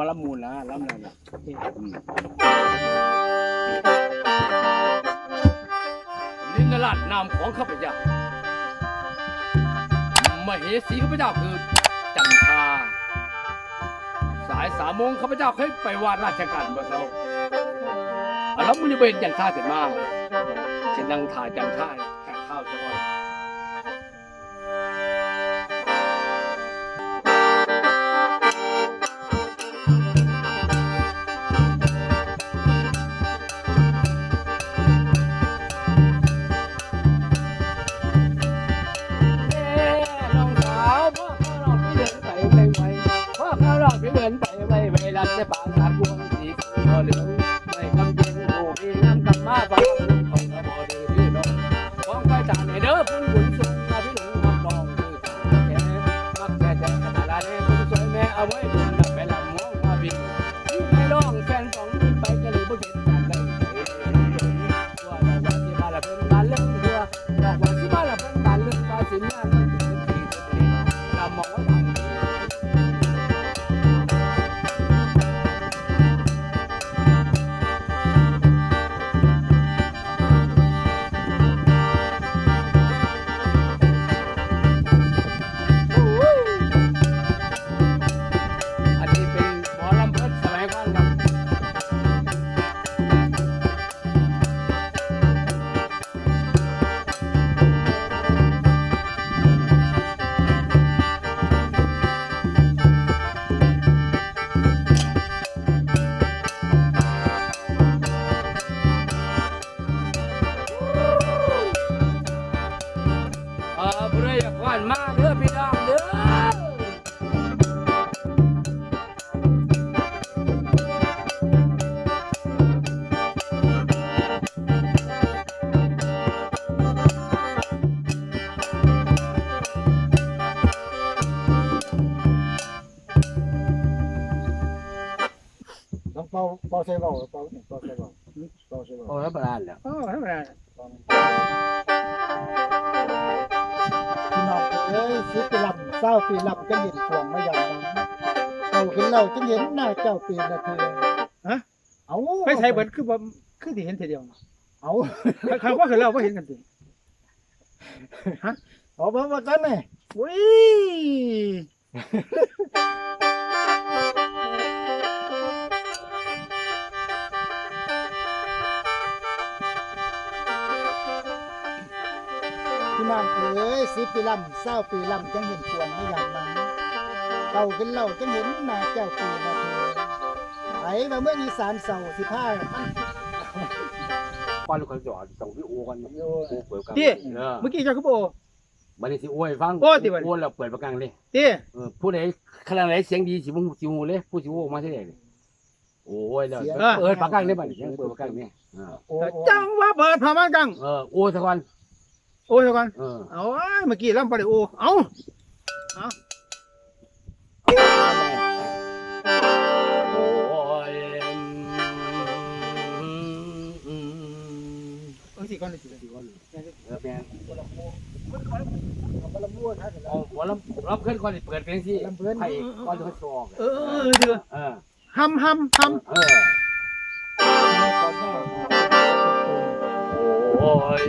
คือบ่ลำมูลนะลำนั่นน่ะอืมลินราชนามของข้าพเจ้ามเหสีข้าพเจ้าคือจันทาสายสามโมงข้าพเจ้าเคยไปวาดราชการบ่เซาอะแล้วมึงจะเป็นจันทราขึ้นมาจะนั่งถ่ายจันทา ผู้ใดอยากว่านมาเด้อพี่น้องเด้อต้องเป่าเป่าใส่เบาเป่าเป่าใส่เบาเป่าใส่เบาโอ้ยประหลาดแล้วอ๋อธรรมดาพี่น้อง เอ้ยสิบปีลำเศร้าปีลำจะเห็นพวงมาอย่างนั้นเอาขึ้นเราจะเห็นหน้าเจ้าปีละเทือฮะ เอาไม่ใช่เบิดคือบ่คือที่เห็นทีเดียวเอาคำว่าคือเราก็เห็นกันสิฮะเอาเบิ่ว่ากันนี่อุ้ย พี่น้องเอ้ยสิปีลำเศร้าปีลำจะเห็นพวงมาอย่างนั้นเราขึ้นเราจะเห็นนาเจ้าปีละเทือไอ้มาเมื่ออีสานเสาสิผ้ามันป้อนลูกคนจอดส่งพี่อูกันโอ้เปิดกันติเออเมื่อกี้เจ้าคือบ่บัดนี้สิอวยฟังโอ้ติบันโอ้แล้วเปิดประกันเลยติเออผู้ใดขนาดไหนเสียงดีสิบ่ฮู้สิฮู้เลยผู้สิฮู้อมาเท่าใดเลยโอ้ยแล้วเปิดประกันเลยบัดนี้เปิดประกันนี่จังว่าเปิดพามาจังเออโอ้ซะก่อน โอ้ยเดี๋ยวก่อนเออเอาไว้เมื่อกี้ลำบ่ได้โอ้เอาโอ้ยเอังสิก่อนสิเออแม่นเอาละม้วนฮะเดี๋ยวเอาหัวลำลำขึ้นก่อนสิเปิดเพลงสิลำเพิ่นไผก่อนจะซอกเออเออเถือเออหำหำหเออโอ้ย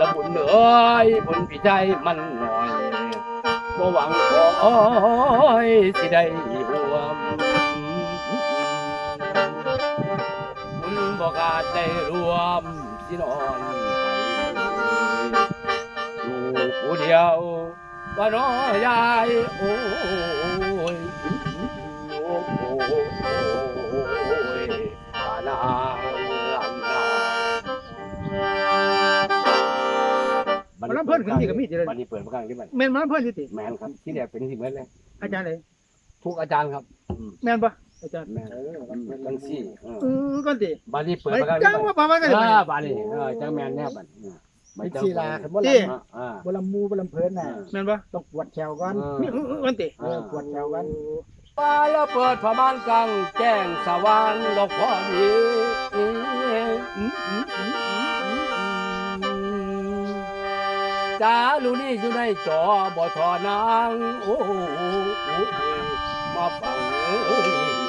ละบุญเอ้ยบุญพี่ใจมันหน่อยบ่หวังขอสิได้รวมบุญบ่กาดได้รวมสินอนไปอยู่ผู้เดียวว่าน้อยายโอ้ ลำเพิ่นขึ้นนี่ก็มีติเลยบัดนี้เปิดประกันที่บัดแม่นมาลำเพิ่นอยู่ติแมนครับที่แรกเป็นสิเหมือนเลยอาจารย์เลยทุกอาจารย์ครับแม่นบ่อาจารย์แมนทั้งสี่เออเออก่อนติบัดนี้เปิดไปประกันจังว่าพามากันเอเลยอบัดนี้เออจังแมนแน่บัดเออไม่ชีลาคันบ่ติลำอ่า บ่ลำมูบ่ลำเพิ่นน่ะแม่นบ่ต้องปวดแขวก่อนมีเออเออก่อนติ เออปวดแขวก่อน ฟ้าแล้วเปิดผ้าม่านกลางแจ้งสว่างดอกพอดี จ้าลูนี่อยู่ในจอบ่ทอนางโอ้โหมาฟัง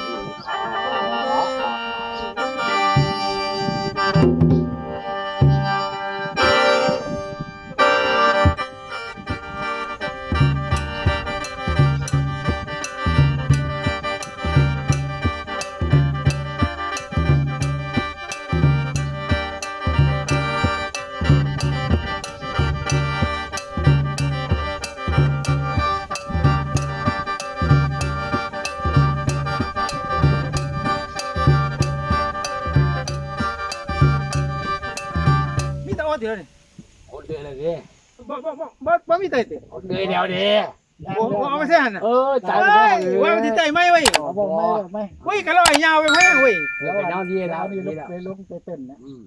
คนเดือนเลยดิบ่บ่บ่บ่บ่มีไตเตะคนเดือนเดียวดิบ่บ่เอาไปใส่หั่นน่ะเออจ่ายไปเฮ้ยเลยว่ามัเสิไตไหมเว้ยเอาบอกไม่บอกไม่เว้ยกะลอยยาวไปเพิ่นเว้ยเดี๋ยวไปเดาดีแล้แล้ววนี่นี่ลุกแล้วไปลุกไปเต้นนะอืม